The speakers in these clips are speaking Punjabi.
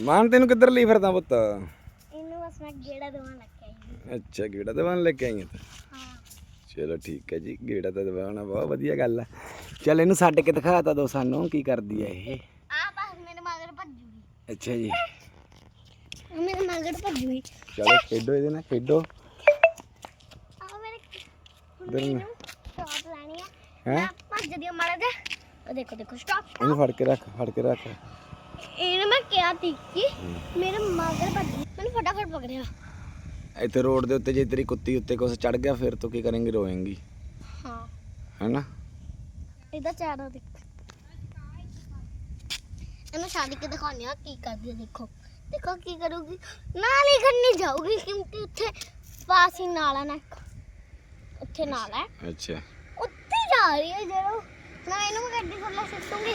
ਮਾਨ ਤੈਨੂੰ ਕਿੱਧਰ ਲਈ ਫਿਰਦਾ ਪੁੱਤ? ਇਹਨੂੰ ਬਸ ਮੈਂ ਗੇੜਾ ਦਵਾਂ ਲੱਗਿਆ ਅੱਛਾ ਗੇੜਾ ਦਵਾਨ ਲੈ ਕੇ ਆਈ ਹੈ ਤੂੰ? ਹਾਂ। ਚਲੋ ਠੀਕ ਹੈ ਜੀ ਗੇੜਾ ਤਾਂ ਦਵਾਉਣਾ ਬਹੁਤ ਵਧੀਆ ਗੱਲ ਆ। ਚੱਲ ਇਹਨੂੰ ਛੱਡ ਕੇ ਦਿਖਾ ਤਾ ਦੋ ਸਾਨੂੰ ਕੀ ਕਰਦੀ ਹੈ ਇਹ। ਆ ਬਸ ਮੇਰੇ ਮਗਰ ਭੱਜੂਗੀ। ਅੱਛਾ ਜੀ। ਮੇਰੇ ਮਗਰ ਭੱਜੂਗੀ। ਚਲੋ ਖੇਡੋ ਇਹਦੇ ਨਾਲ ਖੇਡੋ। ਆ ਮੇਰੇ ਇੱਧਰ ਨੂੰ। ਲੈਣੀ ਆ। ਹੈਂ? ਮੈਂ ਭੱਜਦੀ ਆ ਮਾੜਾ ਜਿਹਾ। ਉਹ ਦੇਖੋ ਦੇਖੋ ਸਟਾਪ ਇਹਨੂੰ ਫੜ ਕੇ ਰੱਖ ਫੜ ਕੇ ਰੱਖ। ਇਹਨੇ ਮੈਂ ਕਿਹਾ ਤੀ ਕਿ ਮੇਰੇ ਮਗਰ ਭੱਜੀ ਮੈਨੂੰ ਫਟਾਫਟ ਪਕੜਿਆ। ਇੱਥੇ ਰੋਡ ਦੇ ਉੱਤੇ ਜੇ ਤੇਰੀ ਕੁੱਤੀ ਉੱਤੇ ਕੁਛ ਚੜ ਗਿਆ ਫਿਰ ਤੂੰ ਕੀ ਕਰੇਂਗੀ? ਰੋਏਂਗੀ। ਹਾਂ। ਹੈਨਾ? ਇਹਦਾ ਚਿਹਰਾ ਦੇਖ। ਇਹਨੂੰ ਛੱਡ ਕੇ ਦਿਖਾਉਂਦੇ ਆ ਕੀ ਕਰਦੀ ਹੈ ਦੇਖੋ। ਦੇਖੋ ਕੀ ਕਰੂਗੀ। ਨਾਲ ਹੀ ਕਰਨੀ ਜਾਊਗੀ ਕਿਉਂਕਿ ਉੱਥੇ ਪਾਸ ਹੀ ਨਾਲਾ ਨਾ। ਉੱਥੇ ਨਾਲਾ ਹੈ ਅੱਛਾ। ਜਾ ਰਹੀ ਹੈ ਜਦੋਂ। ਨਾ ਇਹਨੂੰ ਮੈਂ ਗੱਡੀ ਕੋਲ ਸੱਟੂਗੀ।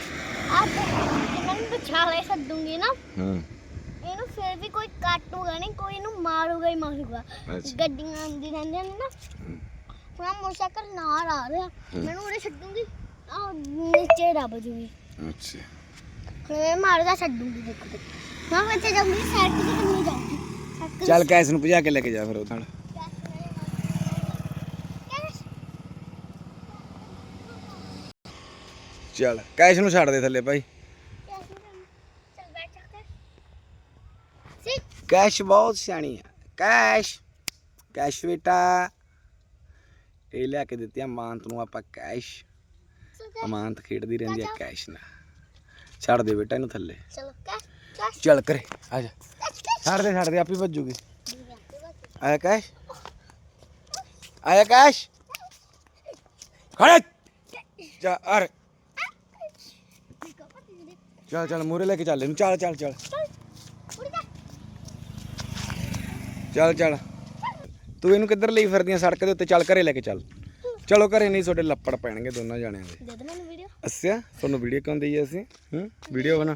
ਆ ਇਹਨਾਂ ਨੂੰ ਵਿਚਾਲੇ ਛੱਡੂਗੀ ਨਾ। ਹੂੰ। ਇਹਨੂੰ ਫਿਰ ਵੀ ਕੋਈ ਕਾਟੂਗਾ ਨਹੀਂ ਕੋਈ ਇਹਨੂੰ ਮਾਰੂਗਾ ਹੀ ਮਾਰੂਗਾ। ਅੱਛਾ। ਗੱਡੀਆਂ ਆਉਂਦੀ ਰਹਿੰਦੀਆਂ ਨੇ ਨਾ। ਪੂਰਾ ਮੋਟਰਸਾਈਕਲ ਨਾਲ ਆ ਰਿਹਾ। ਮੈਨੂੰ ਉਹਦੇ ਛੱਡੂਗੀ। ਆ ਨੀਚੇ ਦੱਬ ਜੂਗੀ। ਅੱਛਾ। ਮੈਂ ਮਾਰਦਾ ਛੱਡੂਗੀ ਦੇਖੋ ਦੇਖੋ ਮੈਂ ਇੱਥੇ ਜਾਊਂਗੀ ਸਾਈਡ ਤੇ ਕਿੰਨੀ ਜਾਊਂਗੀ। ਸਾਈਕਲ ਚੱਲ ਕੈਸ ਨੂੰ ਭਜਾ ਕੇ ਲੈ ਕੇ ਜਾ ਫਿਰ ਉਹ ਨਾਲ ਚੱਲ, ਕੈਸ਼ ਨੂੰ ਛੱਡ ਦੇ ਥੱਲੇ ਭਾਈ। ਕੈਸ਼ ਬਹੁਤ ਸਿਆਣੀ ਆ। ਕੈਸ਼ ਕੈਸ਼ ਬੇਟਾ। ਇਹ ਲੈ ਕੇ ਦਿੱਤੀ ਅਮਾਨਤ ਨੂੰ ਆਪਾਂ ਕੈਸ਼। ਅਮਾਨਤ ਖੇਡਦੀ ਰਹਿੰਦੀ ਆ ਕੈਸ਼ ਨਾਲ। ਛੱਡ ਦੇ ਬੇਟਾ ਇਹਨੂੰ ਥੱਲੇ। ਚਲੋ ਚੱਲ ਕਰੇ, ਆ ਜਾ। ਕੈਸ਼ ਕੈਸ਼ ਛੱਡ ਦੇ ਛੱਡ ਦੇ, ਆਪੇ ਭੱਜੂਗੀ ਆਇਆ ਕੈਸ਼? ਆਇਆ ਕੈਸ਼? ਖੜੇ! ਜਾ ਅਰ ਚੱਲ ਚੱਲ ਮੂਰੇ ਲੈ ਕੇ ਚੱਲ ਇਹਨੂੰ ਚੱਲ ਚੱਲ ਚੱਲ। ਚੱਲ ਚੱਲ। ਤੂੰ ਇਹਨੂੰ ਕਿੱਧਰ ਲਈ ਫਿਰਦੀਆਂ ਸੜਕ ਦੇ ਉੱਤੇ ਚੱਲ ਘਰੇ ਲੈ ਕੇ ਚੱਲ। ਚਲੋ ਘਰੇ ਨਹੀਂ ਤੁਹਾਡੇ ਲੱਪੜ ਪੈਣਗੇ ਦੋਨਾਂ ਜਾਣਿਆਂ ਦੇ। ਦੇ ਦੇ ਮੈਨੂੰ ਵੀਡੀਓ ਅੱਛਾ ਤੁਹਾਨੂੰ ਵੀਡੀਓ ਕਿਉਂ ਦਈਏ ਅਸੀਂ? ਹੂੰ? ਵੀਡੀਓ ਬਣਾ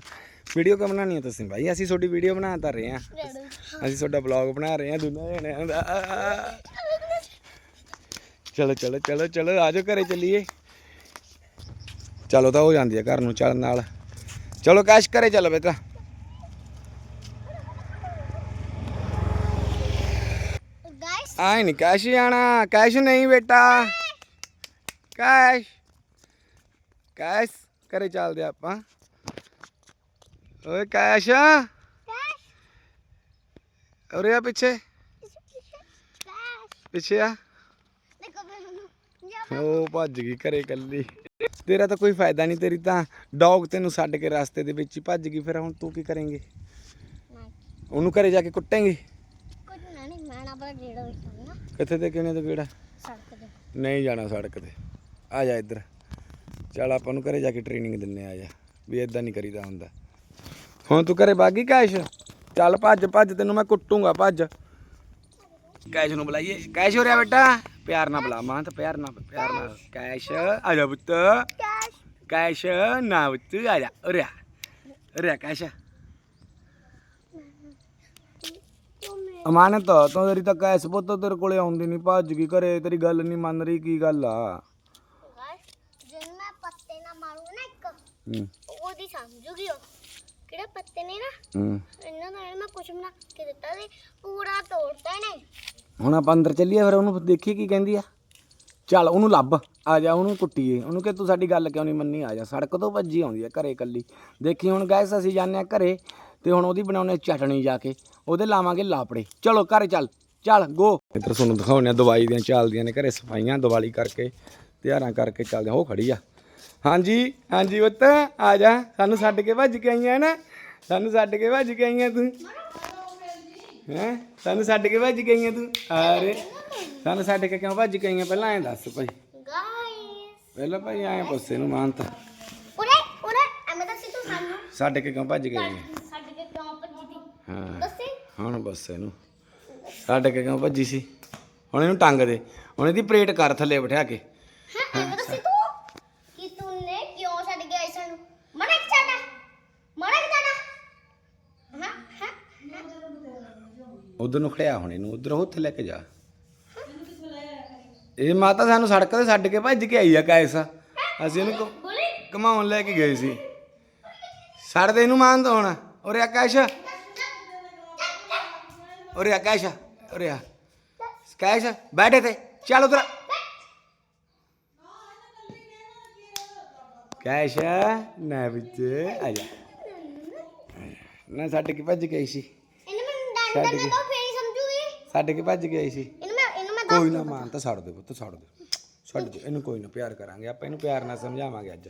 ਵੀਡੀਓ ਕਿਉਂ ਬਣਾਉਣੀ ਹੈ ਤੁਸੀਂ ਭਾਈ ਅਸੀਂ ਤੁਹਾਡੀ ਵੀਡੀਓ ਬਣਾ ਤਾਂ ਰਹੇ ਹਾਂ ਅਸੀਂ ਤੁਹਾਡਾ ਵਲੌਗ ਬਣਾ ਰਹੇ ਹਾਂ ਦੋਨਾਂ ਜਣਿਆਂ ਦਾ। ਚਲੋ ਚਲੋ ਚਲੋ ਚਲੋ ਆਜੋ ਘਰੇ ਚੱਲੀਏ। ਚਲੋ ਤਾਂ ਹੋ ਜਾਂਦੀ ਹੈ ਘਰ ਨੂੰ ਚੱਲ ਨਾਲ। ਚਲੋ ਕਾਸ਼ ਘਰੇ ਚੱਲ ਬੇਟਾ ਗਾਇਸ ਆਏ ਨਹੀਂ ਕਾਸ਼ ਆਣਾ ਕਾਸ਼ ਨਹੀਂ ਬੇਟਾ ਕਾਸ਼ ਕਾਸ਼ ਘਰੇ ਚੱਲਦੇ ਆਪਾਂ ਓਏ ਕਾਸ਼ ਕੈਸ਼ ਉਰੇ ਆ ਪਿੱਛੇ ਕੈਸ਼ ਪਿੱਛੇ ਆ ਦੇਖੋ ਮੈਨੂੰ ਉਹ ਭੱਜ ਗਈ ਘਰੇ ਕੱਲੀ ਤੇਰਾ ਤਾਂ ਕੋਈ ਫਾਇਦਾ ਨਹੀਂ ਤੇਰੀ ਤਾਂ ਡੌਗ ਤੈਨੂੰ ਛੱਡ ਕੇ ਰਸਤੇ ਦੇ ਵਿੱਚ ਹੀ ਭੱਜ ਗਈ ਫਿਰ ਹੁਣ ਤੂੰ ਕੀ ਕਰੇਂਗੀ? ਉਹਨੂੰ ਘਰੇ ਜਾ ਕੇ ਕੁੱਟੇਂਗੀ? ਨਾ ਨਹੀਂ ਮੈਂ ਨਾ ਬੜਾ ਜਿਹੜਾ ਵੇਖਾਂਗਾ ਨਾ ਕਿੱਥੇ ਤੇ ਕਿਹਨੇ ਤੇ ਕਿਹੜਾ ਸੜਕ ਤੇ। ਨਹੀਂ ਜਾਣਾ ਸੜਕ ਤੇ। ਆ ਜਾ ਇੱਧਰ। ਚੱਲ ਆਪਾਂ ਨੂੰ ਘਰੇ ਜਾ ਕੇ ਟ੍ਰੇਨਿੰਗ ਦਿੰਨੇ ਆ ਜਾ। ਵੀ ਇਦਾਂ ਨਹੀਂ ਕਰੀਦਾ ਹੁੰਦਾ। ਹੁਣ ਤੂੰ ਘਰੇ ਬਾਗੀ ਕੈਸ਼? ਚੱਲ ਭੱਜ ਭੱਜ ਤੈਨੂੰ ਮੈਂ ਕੁੱਟੂਗਾ ਭੱਜ। ਕੈਸ਼ ਨੂੰ ਬੁਲਾਈਏ। ਕੈਸ਼ ਹੋ ਰਿਹਾ ਬੇਟਾ। ਪਿਆਰ ਨਾਲ ਬੁਲਾ ਮਾਂ ਤਾਂ ਪਿਆਰ ਨਾਲ ਪਿਆਰ ਨਾਲ। ਕੈਸ਼ ਆ ਜਾ ਪੁੱਤ। ਕੈਸ਼। ਕੈਸ਼ ਨਾ ਪੁੱਤ ਆ ਜਾ ਉਰੇ ਆ। ਉਰੇ ਆ ਕੈਸ਼। ਤੂੰ ਮੇਰੇ ਅਮਾਨਤ ਤੂੰ ਤੇਰੀ ਤਾਂ ਕੈਸ਼ ਪੁੱਤ ਤੇਰੇ ਕੋਲੇ ਆਉਂਦੀ ਨਹੀਂ ਭੱਜ ਗਈ ਘਰੇ ਤੇਰੀ ਗੱਲ ਨਹੀਂ ਮੰਨ ਰਹੀ ਕੀ ਗੱਲ ਆ? ਗਾਇਸ ਜੇ ਮੈਂ ਪੱਤੇ ਨਾ ਮਾਰੂੰਗਾ ਨਾ ਇੱਕ ਉਹਦੀ ਸਮਝੂਗੀ ਉਹ। ਕਿਹੜੇ ਪੱਤੇ ਨੇ ਨਾ? ਹੂੰ। ਇਹਨਾਂ ਦਾ ਮੈਂ ਕੁਝ ਬਣਾ ਕੇ ਦਿੱਤਾ ਸੀ ਪੂਰਾ ਤੋੜਤਾ ਨੇ ਹੁਣ ਆਪਾਂ ਅੰਦਰ ਚੱਲੀਏ, ਫਿਰ ਉਹਨੂੰ ਦੇਖੀ ਕੀ ਕਹਿੰਦੀ ਆ? ਚੱਲ ਉਹਨੂੰ ਲੱਭ, ਆ ਜਾ, ਉਹਨੂੰ ਕੁੱਟੀਏ। ਉਹਨੂੰ ਕਿ ਤੂੰ ਸਾਡੀ ਗੱਲ ਕਿਉਂ ਨਹੀਂ ਮੰਨੀ? ਆ ਜਾ, ਸੜਕ ਤੋਂ ਭੱਜੀ ਆਉਂਦੀ ਆ ਘਰੇ ਇਕੱਲੀ। ਦੇਖੀ, ਹੁਣ ਗੈਸ ਅਸੀਂ ਜਾਂਦੇ ਆ ਘਰੇ ਤੇ ਹੁਣ ਉਹਦੀ ਬਣਾਉਣੇ ਚਟਣੀ ਜਾ ਕੇ। ਉਹਦੇ ਲਾਵਾਂਗੇ ਲਾਪੜੇ। ਚਲੋ, ਘਰੇ ਚੱਲ। ਚੱਲ ਗੋ ਇੱਧਰ ਤੁਹਾਨੂੰ ਦਿਖਾਉਂਦੇ ਆ ਦਵਾਈ ਦੀਆਂ ਚੱਲਦੀਆਂ ਨੇ ਘਰੇ ਸਫਾਈਆਂ, ਦੀਵਾਲੀ ਕਰਕੇ ਤਿਉਹਾਰਾਂ ਕਰਕੇ ਚੱਲਦੇ ਆ। ਉਹ ਖੜੀ ਆ। ਹਾਂਜੀ ਹਾਂਜੀ ਪੁੱਤ, ਆ ਜਾ। ਸਾਨੂੰ ਛੱਡ ਕੇ ਭੱਜ ਕੇ ਆਈਆਂ ਨਾ। ਸਾਨੂੰ ਛੱਡ ਕੇ ਭੱਜ ਕੇ ਆਈਆਂ ਤੂੰ। ਹੈਂ? ਸਾਨੂੰ ਛੱਡ ਕੇ ਭੱਜ ਗਈਆਂ ਤੂੰ? ਅਰੇ ਸਾਨੂੰ ਛੱਡ ਕੇ ਕਿਉਂ ਭੱਜ ਗਈਆਂ? ਪਹਿਲਾਂ ਐਂ ਦੱਸ ਭਾਈ। ਗਾਇਸ ਪਹਿਲਾਂ ਭਾਈ ਐਂ ਪੁੱਛੇ ਨੂੰ ਮਾਨਤਾ। ਉਰੇ ਉਰੇ। ਐਵੇਂ ਦੱਸੀ ਤੂੰ ਸਾਨੂੰ। ਛੱਡ ਕੇ ਕਿਉਂ ਭੱਜ ਗਈਆਂ? ਛੱਡ ਕੇ ਕਿਉਂ ਭੱਜੀ ਹਾਂ। ਦੱਸੀ। ਹੁਣ ਬਸ ਇਹਨੂੰ। ਛੱਡ ਕੇ ਕਿਉਂ ਭੱਜੀ ਸੀ? ਹੁਣ ਇਹਨੂੰ ਟੰਗ ਦੇ। ਹੁਣ ਇਹਦੀ ਪਲੇਟ ਕਰ ਥੱਲੇ ਬਿਠਾ ਕੇ ਹਾਂ ਐਵੇਂ ਦੱਸੀ ਤੂੰ ਕਿ ਤੂਨੇ ਕਿਉਂ ਛੱਡ ਕੇ ਆਈ ਸਾਨੂੰ ਮੜਾ ਕਿ ਛੱਡਾ ਮੜਾ ਕਿ ਛੱਡਾ ਹਾਂ ਹਾਂ ਉਧਰ ਨੂੰ ਖੜਿਆ ਹੁਣ ਇਹਨੂੰ ਉਧਰ ਉੱਥੇ ਲੈ ਕੇ ਜਾ। ਇਹ ਮਾਤਾ ਸਾਨੂੰ ਸੜਕ ਤੇ ਛੱਡ ਕੇ ਭੱਜ ਕੇ ਆਈ ਆ ਕਾਇਸਾ ਹਾਂ ਅਸੀਂ ਇਹਨੂੰ ਘੁਮਾਉਣ ਲੈ ਕੇ ਗਏ ਸੀ। ਛੱਡ ਦੇ ਇਹਨੂੰ ਮਾਨ ਤੋਂ ਹੁਣ। ਉਰੇ ਆਕਾਸ਼ ਉਰੇ ਆਕਾਸ਼ ਉਰੇ ਆ। ਆਕਾਸ਼ ਬੈਠੇ ਤੇ ਚੱਲ ਉਧਰ ਕੈਸ਼ ਨਾ ਵਿੱਚ ਆ ਜਾ। ਨਾ ਛੱਡ ਕੇ ਭੱਜ ਗਈ ਸੀ। ਛੱਡ ਕੇ। ਨਾ ਤਾਂ ਫੇਰ ਹੀ ਸਮਝੂਗੀ ਛੱਡ ਕੇ ਭੱਜ ਗਈ ਸੀ। ਇਹਨੂੰ ਮੈਂ ਇਹਨੂੰ ਮੈਂ ਕੋਈ ਨਾ ਮਾਨ ਤਾਂ ਛੱਡ ਦੇ ਪੁੱਤ ਛੱਡ ਦੇ। ਛੱਡ ਦੇ ਇਹਨੂੰ ਕੋਈ ਨਾ ਪਿਆਰ ਕਰਾਂਗੇ। ਆਪਾਂ ਇਹਨੂੰ ਪਿਆਰ ਨਾਲ ਸਮਝਾਵਾਂਗੇ ਅੱਜ।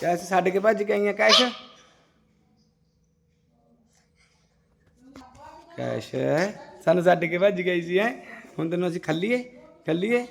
ਕੈਸ਼ ਛੱਡ ਕੇ ਭੱਜ ਗਈਆਂ ਕੈਸ਼? ਕੈਸ਼। ਸਾਨੂੰ ਛੱਡ ਕੇ ਭੱਜ ਗਈ ਸੀ ਹੈ? ਹੁਣ ਤੈਨੂੰ ਅਸੀਂ ਖੱਲੀਏ ਖੱਲੀਏ?